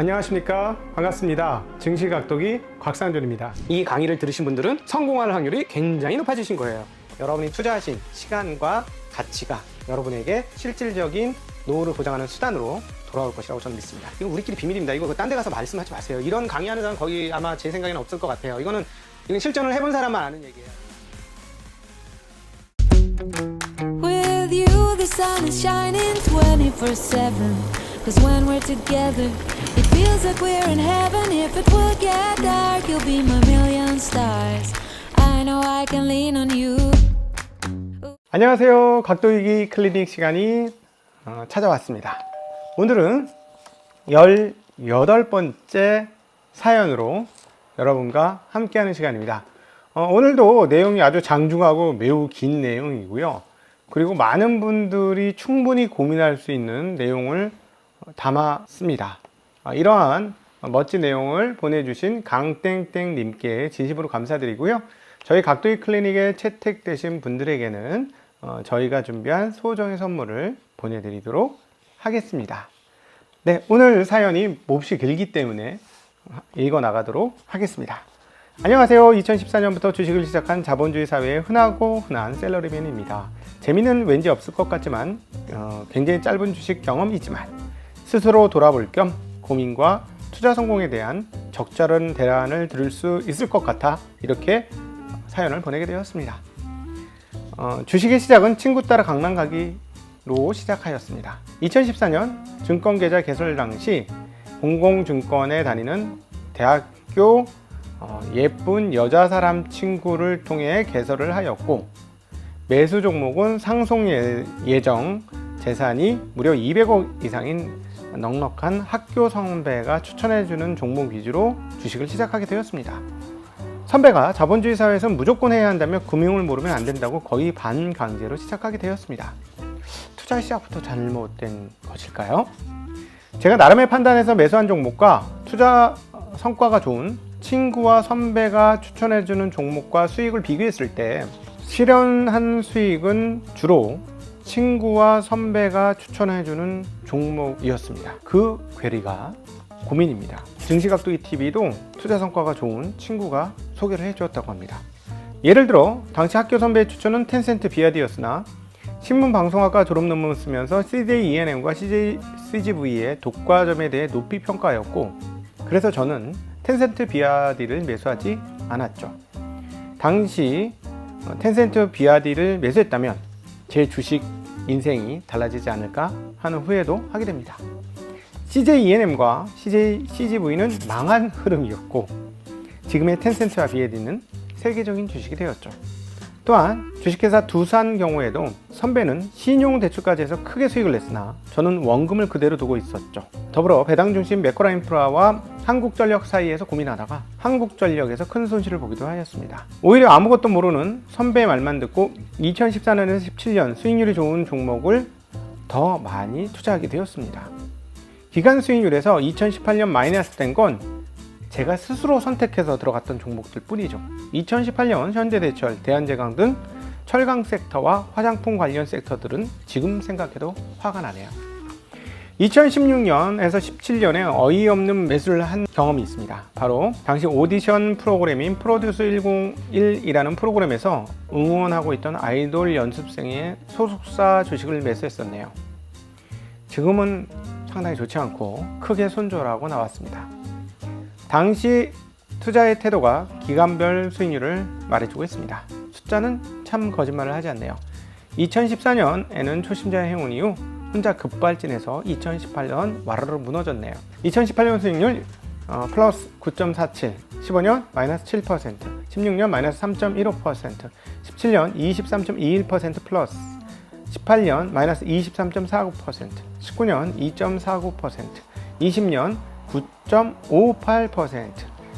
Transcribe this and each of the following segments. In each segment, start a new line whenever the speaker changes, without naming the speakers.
안녕하십니까? 반갑습니다. 증시각도기 곽상준입니다. 이 강의를 들으신 분들은 성공할 확률이 굉장히 높아지신 거예요. 여러분이 투자하신 시간과 가치가 여러분에게 실질적인 노후를 보장하는 수단으로 돌아올 것이라고 저는 믿습니다. 이거 우리끼리 비밀입니다. 이거 딴 데 가서 말씀하지 마세요. 이런 강의하는 사람 거의 아마 제 생각에는 없을 것 같아요. 이거는 이건 실전을 해본 사람만 아는 얘기예요.
With you, the sun is shining 24 7. Cause when we're together, feels like we're in heaven. If it would get dark, you'll be my million stars. I know I can lean on you.
안녕하세요. 각도위기 클리닉 시간이 어, 찾아왔습니다. 오늘은 18번째 사연으로 여러분과 함께하는 시간입니다. 어, 오늘도 내용이 아주 장중하고 매우 긴 내용이고요. 그리고 많은 분들이 충분히 고민할 수 있는 내용을 담았습니다. 아, 이러한 멋진 내용을 보내주신 강땡땡님께 진심으로 감사드리고요. 저희 각도기 클리닉에 채택되신 분들에게는 어, 저희가 준비한 소정의 선물을 보내드리도록 하겠습니다. 네, 오늘 사연이 몹시 길기 때문에 읽어 나가도록 하겠습니다. 안녕하세요. 2014년부터 주식을 시작한 자본주의 사회의 흔하고 흔한 셀러리맨입니다. 재미는 왠지 없을 것 같지만 어, 굉장히 짧은 주식 경험이지만 스스로 돌아볼 겸 고민과 투자 성공에 대한 적절한 대안을 들을 수 있을 것 같아 이렇게 사연을 보내게 되었습니다. 어, 주식의 시작은 친구 따라 강남 가기로 시작하였습니다. 2014년 증권계좌 개설 당시 공공증권에 다니는 대학교 어, 예쁜 여자 사람 친구를 통해 개설을 하였고 매수 종목은 상속 예- 예정 재산이 무려 200억 이상인 넉넉한 학교 선배가 추천해주는 종목 위주로 주식을 시작하게 되었습니다. 선배가 자본주의 사회에서 무조건 해야 한다며 금융을 모르면 안 된다고 거의 반강제로 시작하게 되었습니다. 투자 시작부터 잘못된 것일까요? 제가 나름의 판단해서 매수한 종목과 투자 성과가 좋은 친구와 선배가 추천해주는 종목과 수익을 비교했을 때 실현한 수익은 주로 친구와 선배가 추천해주는 종목이었습니다. 그 괴리가 고민입니다. 증시각도기 TV도 투자 성과가 좋은 친구가 소개를 해주었다고 합니다. 예를 들어 당시 학교 선배의 추천은 텐센트 비아디였으나 신문 방송학과 졸업 논문 쓰면서 CJ ENM과 CJ CGV의 독과점에 대해 높이 평가하였고 그래서 저는 텐센트 비아디를 매수하지 않았죠. 당시 어, 텐센트 비아디를 매수했다면 제 주식 인생이 달라지지 않을까 하는 후회도 하게 됩니다. CJ ENM과 CJ CGV는 망한 흐름이었고 지금의 텐센트와 비아디는 세계적인 주식이 되었죠. 또한 주식회사 두산 경우에도 선배는 신용대출까지 해서 크게 수익을 냈으나 저는 원금을 그대로 두고 있었죠. 더불어 배당 중심 메코라 인프라와 한국전력 사이에서 고민하다가 한국전력에서 큰 손실을 보기도 하였습니다. 오히려 아무것도 모르는 선배의 말만 듣고 2014년에서 17년 수익률이 좋은 종목을 더 많이 투자하게 되었습니다. 기간 수익률에서 2018년 마이너스 된건 제가 스스로 선택해서 들어갔던 종목들 뿐이죠. 2018년 현대대철, 대한제강 등 철강 섹터와 화장품 관련 섹터들은 지금 생각해도 화가 나네요. 2016년에서 17년에 어이없는 매수를 한 경험이 있습니다. 바로 당시 오디션 프로그램인 프로듀스 101이라는 프로그램에서 응원하고 있던 아이돌 연습생의 소속사 주식을 매수했었네요. 지금은 상당히 좋지 않고 크게 손절하고 나왔습니다. 당시 투자의 태도가 기간별 수익률을 말해주고 있습니다. 숫자는 참 거짓말을 하지 않네요. 2014년에는 초심자의 행운 이후 혼자 급발진해서 2018년 와르르 무너졌네요. 2018년 수익률 어, 플러스 9.47, 15년 마이너스 7%, 16년 마이너스 3.15%, 17년 23.21% 플러스, 18년 마이너스 23.49%, 19년 2.49%, 20년 9.58%,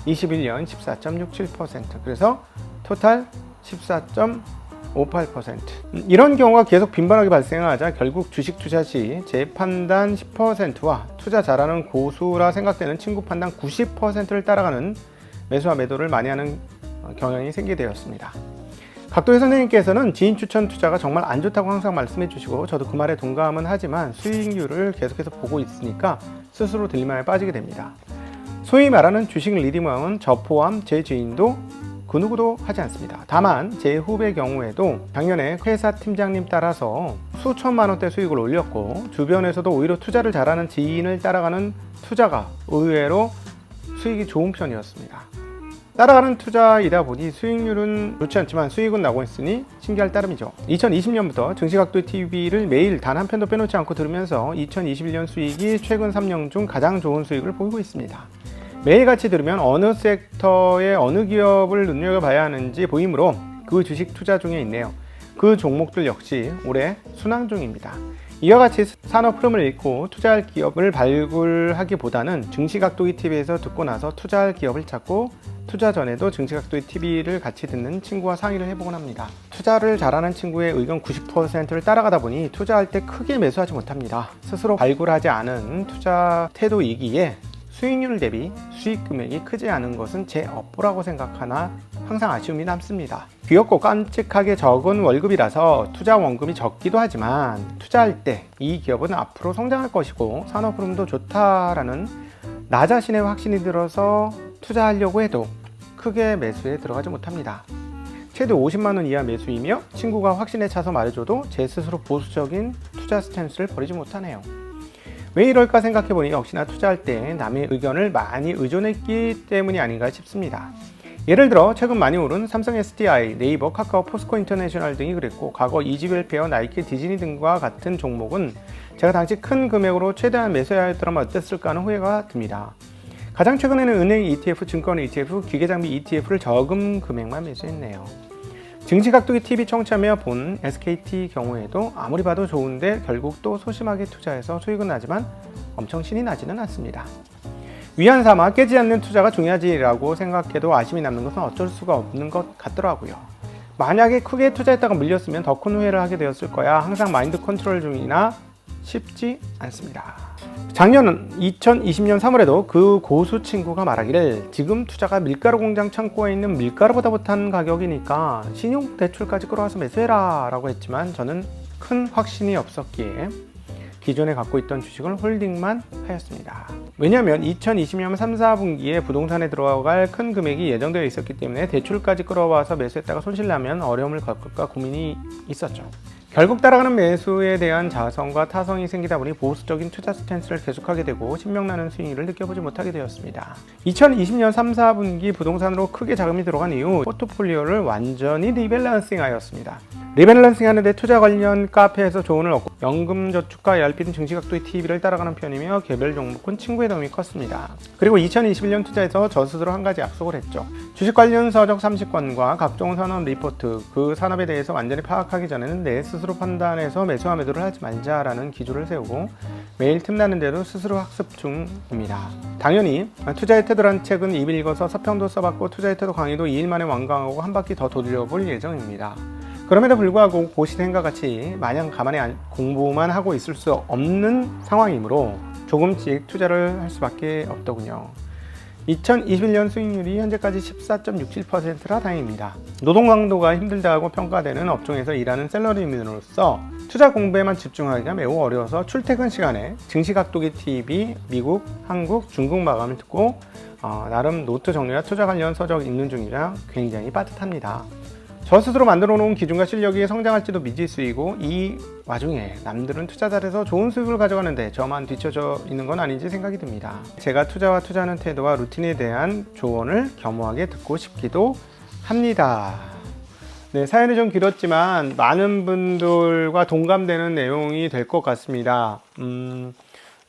21년 14.67%. 그래서 토탈 14.58%. 음, 이런 경우가 계속 빈번하게 발생하자 결국 주식 투자 시 제 판단 10%와 투자 잘하는 고수라 생각되는 친구 판단 90%를 따라가는 매수와 매도를 많이 하는 어, 경향이 생기게 되었습니다. 각도의 선생님께서는 지인 추천 투자가 정말 안 좋다고 항상 말씀해 주시고 저도 그 말에 동감은 하지만 수익률을 계속해서 보고 있으니까 스스로 딜레마에 빠지게 됩니다. 소위 말하는 주식 리딩왕은 저 포함 제 지인도 그 누구도 하지 않습니다. 다만 제 후배 경우에도 작년에 회사 팀장님 따라서 수천만 원대 수익을 올렸고 주변에서도 오히려 투자를 잘하는 지인을 따라가는 투자가 의외로 수익이 좋은 편이었습니다. 따라가는 투자이다 보니 수익률은 좋지 않지만 수익은 나고 있으니 신기할 따름이죠. 2020년부터 증시각도 TV를 매일 단 한 편도 빼놓지 않고 들으면서 2021년 수익이 최근 3년 중 가장 좋은 수익을 보이고 있습니다. 매일같이 들으면 어느 섹터의 어느 기업을 눈여겨봐야 하는지 보이므로 그 주식 투자 중에 있네요. 그 종목들 역시 올해 순항 중입니다. 이와 같이 산업 흐름을 읽고 투자할 기업을 발굴하기보다는 증시각도기 TV에서 듣고 나서 투자할 기업을 찾고 투자 전에도 증시각도기 TV를 같이 듣는 친구와 상의를 해보곤 합니다. 투자를 잘하는 친구의 의견 90%를 따라가다 보니 투자할 때 크게 매수하지 못합니다. 스스로 발굴하지 않은 투자 태도이기에 수익률 대비 수익 금액이 크지 않은 것은 제 업보라고 생각하나 항상 아쉬움이 남습니다. 귀엽고 깜찍하게 적은 월급이라서 투자 원금이 적기도 하지만 투자할 때 이 기업은 앞으로 성장할 것이고 산업 흐름도 좋다라는 나 자신의 확신이 들어서 투자하려고 해도 크게 매수에 들어가지 못합니다. 최대 50만 원 이하 매수이며 친구가 확신에 차서 말해줘도 제 스스로 보수적인 투자 스탠스를 버리지 못하네요. 왜 이럴까 생각해보니 역시나 투자할 때 남의 의견을 많이 의존했기 때문이 아닌가 싶습니다. 예를 들어 최근 많이 오른 삼성 SDI, 네이버, 카카오, 포스코 인터내셔널 등이 그랬고 과거 이지웰페어, 나이키, 디즈니 등과 같은 종목은 제가 당시 큰 금액으로 최대한 매수하였더라면 어땠을까 하는 후회가 듭니다. 가장 최근에는 은행 ETF, 증권 ETF, 기계장비 ETF를 적은 금액만 매수했네요. 증시각도기 TV 청취하며 본 SKT 경우에도 아무리 봐도 좋은데 결국 또 소심하게 투자해서 수익은 나지만 엄청 신이 나지는 않습니다. 위안 삼아 깨지 않는 투자가 중요하지라고 생각해도 아쉬움이 남는 것은 어쩔 수가 없는 것 같더라고요. 만약에 크게 투자했다가 물렸으면 더 큰 후회를 하게 되었을 거야. 항상 마인드 컨트롤 중이나 쉽지 않습니다. 작년 2020년 3월에도 그 고수 친구가 말하기를 지금 투자가 밀가루 공장 창고에 있는 밀가루보다 못한 가격이니까 신용 대출까지 끌어와서 매수해라 라고 했지만 저는 큰 확신이 없었기에 기존에 갖고 있던 주식을 홀딩만 하였습니다. 왜냐하면 2020년 3, 4분기에 부동산에 들어갈 큰 금액이 예정되어 있었기 때문에 대출까지 끌어와서 매수했다가 손실나면 어려움을 겪을까 고민이 있었죠. 결국 따라가는 매수에 대한 자성과 타성이 생기다 보니 보수적인 투자 스탠스를 계속하게 되고 신명나는 수익을 느껴보지 못하게 되었습니다. 2020년 3, 4분기 부동산으로 크게 자금이 들어간 이후 포트폴리오를 완전히 리밸런싱 하였습니다. 리밸런싱 하는데 투자 관련 카페에서 조언을 얻고 연금저축과 등 증시각도의 TV를 따라가는 편이며 개별 종목은 친구의 도움이 컸습니다. 그리고 2021년 투자에서 저 스스로 한 가지 약속을 했죠. 주식 관련 서적 30권과 각종 산업 리포트, 그 산업에 대해서 완전히 파악하기 전에는 내 스스로 판단해서 매수와 매도를 하지 말자라는 기조를 세우고 매일 틈나는 대로 스스로 학습 중입니다. 당연히 투자의 태도란 책은 입을 읽어서 서평도 써봤고 투자의 태도 강의도 2일 만에 완강하고 한 바퀴 더 돌려볼 예정입니다. 그럼에도 불구하고 고시 생과 같이 마냥 가만히 안- 공부만 하고 있을 수 없는 상황이므로 조금씩 투자를 할 수밖에 없더군요. 2021년 수익률이 현재까지 14.67%라 다행입니다. 노동 강도가 힘들다고 평가되는 업종에서 일하는 셀러리맨으로서 투자 공부에만 집중하기가 매우 어려워서 출퇴근 시간에 증시각도기 TV, 미국, 한국, 중국 마감을 듣고 어, 나름 노트 정리나 투자 관련 서적 읽는 중이라 굉장히 빠듯합니다. 저 스스로 만들어 놓은 기준과 실력이 성장할지도 미지수이고 이 와중에 남들은 투자 잘해서 좋은 수익을 가져가는데 저만 뒤처져 있는 건 아닌지 생각이 듭니다. 제가 투자와 투자하는 태도와 루틴에 대한 조언을 겸허하게 듣고 싶기도 합니다. 네, 사연이 좀 길었지만 많은 분들과 동감되는 내용이 될 것 같습니다. 음,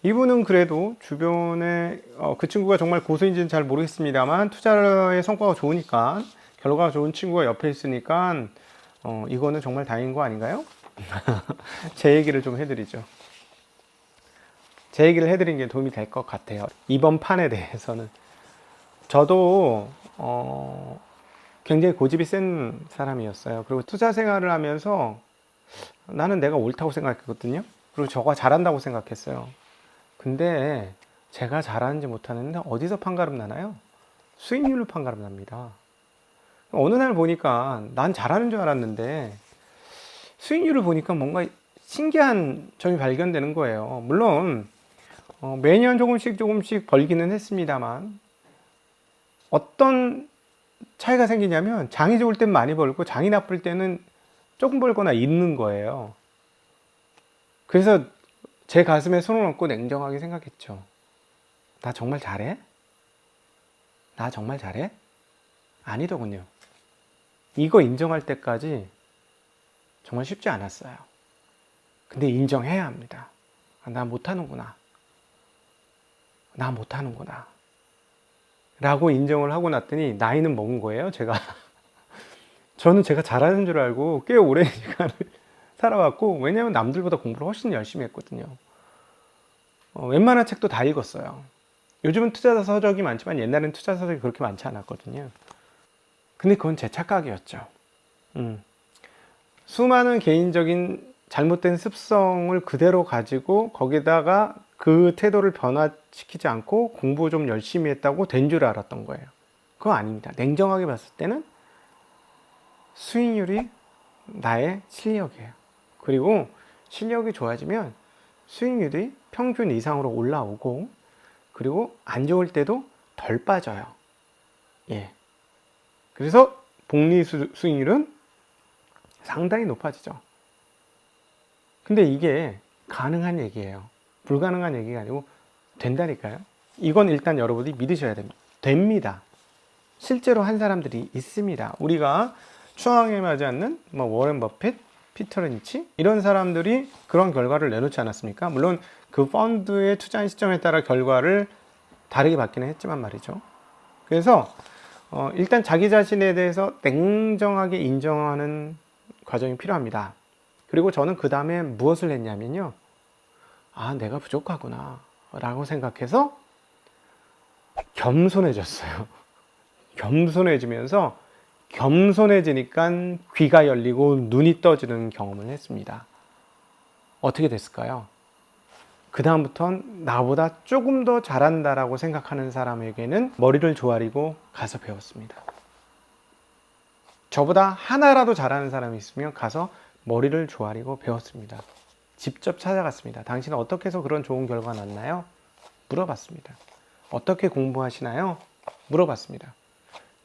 이분은 그래도 주변에 어, 그 친구가 정말 고수인지는 잘 모르겠습니다만 투자의 성과가 좋으니까 결과가 좋은 친구가 옆에 있으니까 어, 이거는 정말 다행인 거 아닌가요? 제 얘기를 좀 해드리죠. 제 얘기를 해드린 게 도움이 될 것 같아요. 이번 판에 대해서는 저도 어, 굉장히 고집이 센 사람이었어요. 그리고 투자 생활을 하면서 나는 내가 옳다고 생각했거든요. 그리고 저가 잘한다고 생각했어요. 근데 제가 잘하는지 못하는데 어디서 판가름 나나요? 수익률로 판가름 납니다. 어느 날 보니까 난 잘하는 줄 알았는데 수익률을 보니까 뭔가 신기한 점이 발견되는 거예요. 물론 어, 매년 조금씩 조금씩 벌기는 했습니다만 어떤 차이가 생기냐면 장이 좋을 땐 많이 벌고 장이 나쁠 때는 조금 벌거나 있는 거예요. 그래서 제 가슴에 손을 얹고 냉정하게 생각했죠. 나 정말 잘해? 나 정말 잘해? 아니더군요. 이거 인정할 때까지 정말 쉽지 않았어요. 근데 인정해야 합니다. 아, 나 못하는구나. 나 못하는구나. 라고 인정을 하고 났더니 나이는 먹은 거예요, 제가. 저는 제가 잘하는 줄 알고 꽤 오랜 시간을 살아왔고, 왜냐면 남들보다 공부를 훨씬 열심히 했거든요. 어, 웬만한 책도 다 읽었어요. 요즘은 투자 서적이 많지만 옛날엔 투자 서적이 그렇게 많지 않았거든요. 근데 그건 제 착각이었죠. 음. 수많은 개인적인 잘못된 습성을 그대로 가지고 거기다가 그 태도를 변화시키지 않고 공부 좀 열심히 했다고 된 줄 알았던 거예요. 그거 아닙니다. 냉정하게 봤을 때는 수익률이 나의 실력이에요. 그리고 실력이 좋아지면 수익률이 평균 이상으로 올라오고 그리고 안 좋을 때도 덜 빠져요. 예. 그래서 복리 수, 수익률은 상당히 높아지죠. 근데 이게 가능한 얘기예요. 불가능한 얘기가 아니고 된다니까요. 이건 일단 여러분이 믿으셔야 됩니다. 됩니다. 실제로 한 사람들이 있습니다. 우리가 추앙에 맞지 않는 뭐 워렌 버핏, 피터 린치 이런 사람들이 그런 결과를 내놓지 않았습니까? 물론 그 펀드의 투자한 시점에 따라 결과를 다르게 받기는 했지만 말이죠. 그래서 어, 일단 자기 자신에 대해서 냉정하게 인정하는 과정이 필요합니다. 그리고 저는 그 다음에 무엇을 했냐면요. 아, 내가 부족하구나. 라고 생각해서 겸손해졌어요. 겸손해지면서 겸손해지니까 귀가 열리고 눈이 떠지는 경험을 했습니다. 어떻게 됐을까요? 그다음부턴 나보다 조금 더 잘한다라고 생각하는 사람에게는 머리를 조아리고 가서 배웠습니다. 저보다 하나라도 잘하는 사람이 있으면 가서 머리를 조아리고 배웠습니다. 직접 찾아갔습니다. 당신은 어떻게 해서 그런 좋은 결과 났나요? 물어봤습니다. 어떻게 공부하시나요? 물어봤습니다.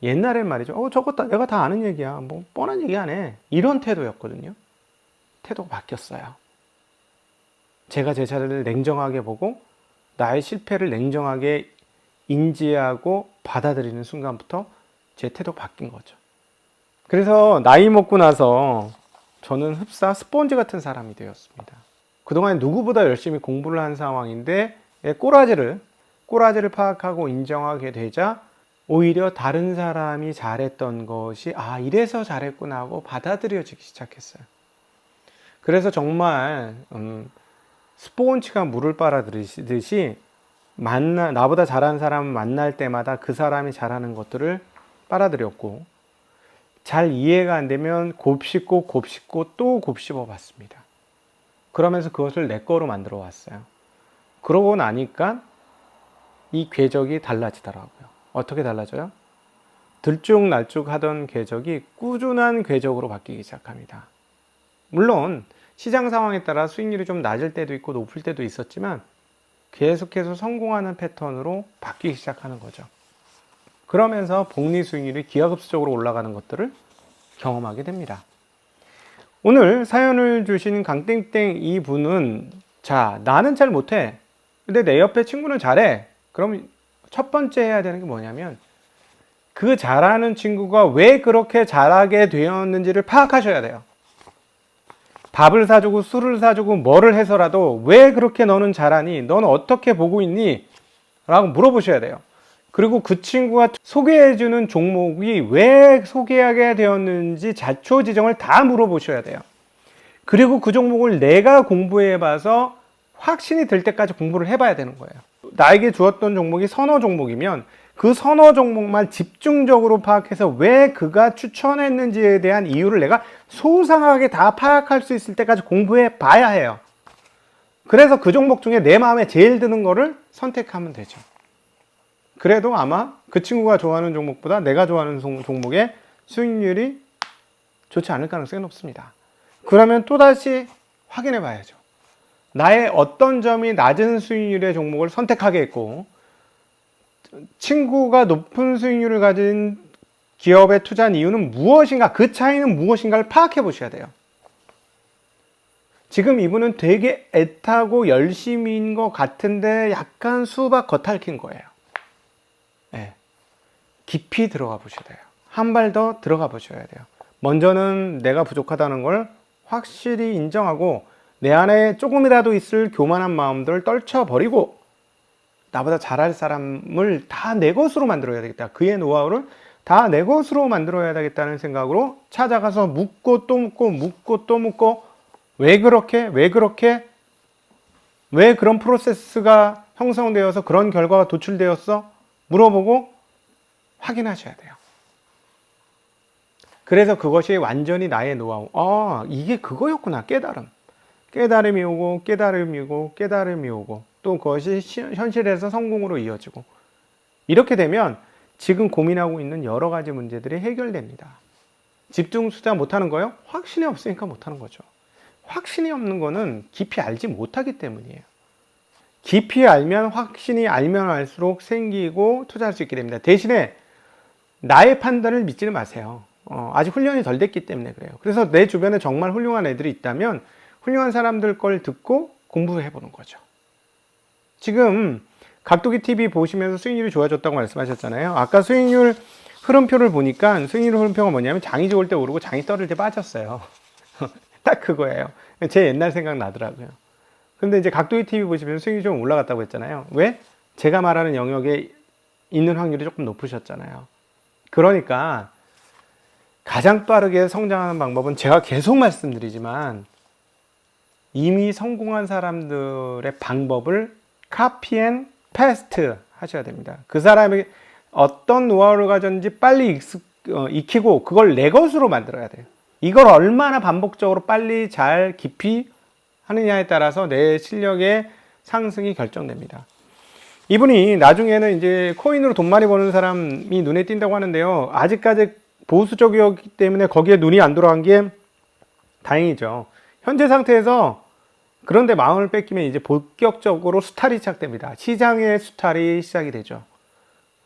옛날엔 말이죠. 어, 다, 내가 다 아는 얘기야. 뭐, 뻔한 얘기 안 해. 이런 태도였거든요. 태도가 바뀌었어요. 제가 제 자리를 냉정하게 보고, 나의 실패를 냉정하게 인지하고 받아들이는 순간부터 제 태도가 바뀐 거죠. 그래서 나이 먹고 나서 저는 흡사 스폰지 같은 사람이 되었습니다. 그동안 누구보다 열심히 공부를 한 상황인데 예, 꼬라지를 꼬라지를 파악하고 인정하게 되자 오히려 다른 사람이 잘했던 것이 아 이래서 잘했구나 하고 받아들여지기 시작했어요. 그래서 정말 음, 스폰지가 물을 빨아들이듯이 만나 나보다 잘하는 사람을 만날 때마다 그 사람이 잘하는 것들을 빨아들였고 잘 이해가 안 되면 곱씹고 곱씹고 또 곱씹어 봤습니다. 그러면서 그것을 내 거로 만들어 왔어요. 그러고 나니까 이 궤적이 달라지더라고요. 어떻게 달라져요? 들쭉날쭉 하던 궤적이 꾸준한 궤적으로 바뀌기 시작합니다. 물론 시장 상황에 따라 수익률이 좀 낮을 때도 있고 높을 때도 있었지만 계속해서 성공하는 패턴으로 바뀌기 시작하는 거죠. 그러면서 복리 수익률이 기하급수적으로 올라가는 것들을 경험하게 됩니다. 오늘 사연을 주신 강땡땡 이 분은 자 나는 잘 못해 근데 내 옆에 친구는 잘해 그럼 첫 번째 해야 되는 게 뭐냐면 그 잘하는 친구가 왜 그렇게 잘하게 되었는지를 파악하셔야 돼요 밥을 사주고 술을 사주고 뭐를 해서라도 왜 그렇게 너는 잘하니 너는 어떻게 보고 있니 라고 물어보셔야 돼요 그리고 그 친구가 소개해주는 종목이 왜 소개하게 되었는지 자초지정을 다 물어보셔야 돼요. 그리고 그 종목을 내가 공부해봐서 확신이 들 때까지 공부를 해봐야 되는 거예요. 나에게 주었던 종목이 선호 종목이면 그 선호 종목만 집중적으로 파악해서 왜 그가 추천했는지에 대한 이유를 내가 소상하게 다 파악할 수 있을 때까지 공부해 봐야 해요. 그래서 그 종목 중에 내 마음에 제일 드는 거를 선택하면 되죠. 그래도 아마 그 친구가 좋아하는 종목보다 내가 좋아하는 종- 종목에 수익률이 좋지 않을 가능성이 높습니다. 그러면 또다시 확인해 봐야죠. 나의 어떤 점이 낮은 수익률의 종목을 선택하게 했고, 친구가 높은 수익률을 가진 기업에 투자한 이유는 무엇인가, 그 차이는 무엇인가를 파악해 보셔야 돼요. 지금 이분은 되게 애타고 열심히인 것 같은데 약간 수박 겉핥힌 거예요. 예. 깊이 들어가 보셔야 돼요. 한 발 더 들어가 보셔야 돼요. 먼저는 내가 부족하다는 걸 확실히 인정하고 내 안에 조금이라도 있을 교만한 마음들을 떨쳐버리고 나보다 잘할 사람을 다 내 것으로 만들어야 되겠다. 그의 노하우를 다 내 것으로 만들어야 되겠다는 생각으로 찾아가서 묻고 또 묻고 묻고 또 묻고 왜 그렇게 왜 그렇게 왜 그런 프로세스가 형성되어서 그런 결과가 도출되었어? 물어보고 확인하셔야 돼요. 그래서 그것이 완전히 나의 노하우. 아, 이게 그거였구나. 깨달음. 깨달음이 오고, 깨달음이 오고, 깨달음이 오고, 또 그것이 시- 현실에서 성공으로 이어지고. 이렇게 되면 지금 고민하고 있는 여러 가지 문제들이 해결됩니다. 집중 투자 못하는 거요? 확신이 없으니까 못하는 거죠. 확신이 없는 거는 깊이 알지 못하기 때문이에요. 깊이 알면 확신이 알면 알수록 생기고 투자할 수 있게 됩니다. 대신에 나의 판단을 믿지는 마세요. 어, 아직 훈련이 덜 됐기 때문에 그래요. 그래서 내 주변에 정말 훌륭한 애들이 있다면 훌륭한 사람들 걸 듣고 공부해 보는 거죠. 지금 각도기 TV 보시면서 수익률이 좋아졌다고 말씀하셨잖아요. 아까 수익률 흐름표를 보니까 수익률 흐름표가 뭐냐면 장이 좋을 때 오르고 장이 떨어질 때 빠졌어요. 딱 그거예요. 제 옛날 생각 나더라고요. 근데 이제 각도기 TV 보시면 수익이 좀 올라갔다고 했잖아요. 왜? 제가 말하는 영역에 있는 확률이 조금 높으셨잖아요. 그러니까 가장 빠르게 성장하는 방법은 제가 계속 말씀드리지만 이미 성공한 사람들의 방법을 카피 앤 패스트 하셔야 됩니다. 그 사람이 어떤 노하우를 가졌는지 빨리 익숙, 어, 익히고 그걸 내 것으로 만들어야 돼요. 이걸 얼마나 반복적으로 빨리 잘 깊이 하느냐에 따라서 내 실력의 상승이 결정됩니다. 이분이 나중에는 이제 코인으로 돈 많이 버는 사람이 눈에 띈다고 하는데요. 아직까지 보수적이었기 때문에 거기에 눈이 안 돌아간 게 다행이죠. 현재 상태에서 그런데 마음을 뺏기면 이제 본격적으로 수탈이 시작됩니다. 시장의 수탈이 시작이 되죠.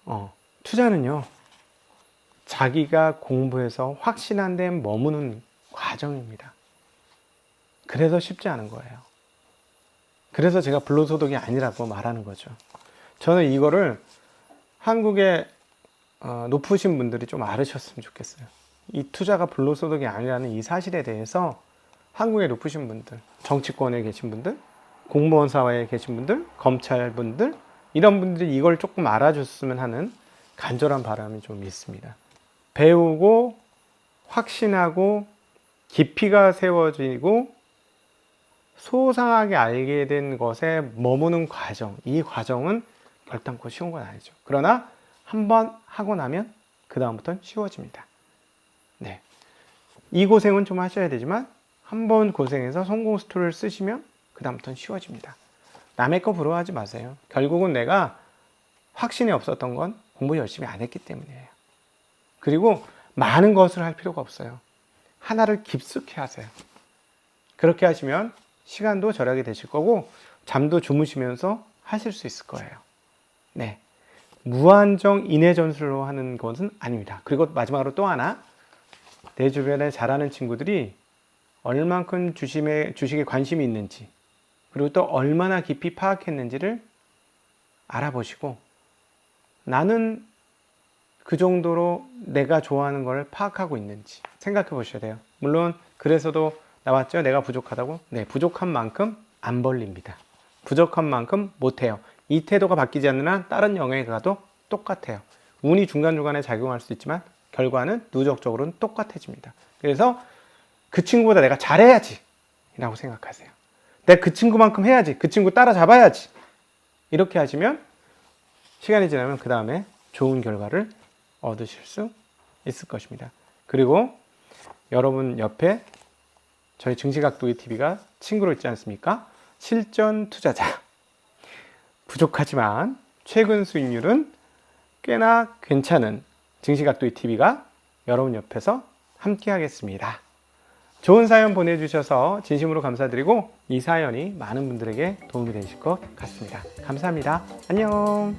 어, 투자는요, 자기가 공부해서 확신한 데 머무는 과정입니다. 그래서 쉽지 않은 거예요. 그래서 제가 불로소득이 아니라고 말하는 거죠. 저는 이거를 한국의 어, 높으신 분들이 좀 알으셨으면 좋겠어요. 이 투자가 불로소득이 아니라는 이 사실에 대해서 한국의 높으신 분들, 정치권에 계신 분들, 공무원 사회에 계신 분들, 검찰 분들, 이런 분들이 이걸 조금 알아줬으면 하는 간절한 바람이 좀 있습니다. 배우고, 확신하고, 깊이가 세워지고, 소상하게 알게 된 것에 머무는 과정, 이 과정은 결단코 쉬운 건 아니죠. 그러나 한번 하고 나면 그 다음부터는 쉬워집니다. 네. 이 고생은 좀 하셔야 되지만 한 번 고생해서 성공 스토리를 쓰시면 그 다음부터는 쉬워집니다. 남의 거 부러워하지 마세요. 결국은 내가 확신이 없었던 건 공부 열심히 안 했기 때문이에요. 그리고 많은 것을 할 필요가 없어요. 하나를 깊숙이 하세요. 그렇게 하시면 시간도 절약이 되실 거고 잠도 주무시면서 하실 수 있을 거예요. 네. 무한정 인해 전술로 하는 것은 아닙니다. 그리고 마지막으로 또 하나 내 주변에 잘하는 친구들이 얼만큼 주식에, 주식에 관심이 있는지 그리고 또 얼마나 깊이 파악했는지를 알아보시고 나는 그 정도로 내가 좋아하는 걸 파악하고 있는지 생각해 보셔야 돼요. 물론 그래서도 나왔죠. 내가 부족하다고. 네, 부족한 만큼 안 벌립니다. 부족한 만큼 못해요. 이 태도가 바뀌지 않는 한 다른 영역에 가도 똑같아요. 운이 중간중간에 작용할 수 있지만 결과는 누적적으로는 똑같아집니다. 그래서 그 친구보다 내가 잘해야지 라고 생각하세요. 내가 그 친구만큼 해야지. 그 친구 따라잡아야지. 이렇게 하시면 시간이 지나면 그 다음에 좋은 결과를 얻으실 수 있을 것입니다. 그리고 여러분 옆에 저희 증시각도기 TV가 친구로 있지 않습니까? 실전 투자자. 부족하지만 최근 수익률은 꽤나 괜찮은 증시각도기 TV가 여러분 옆에서 함께 하겠습니다. 좋은 사연 보내주셔서 진심으로 감사드리고 이 사연이 많은 분들에게 도움이 되실 것 같습니다. 감사합니다. 안녕.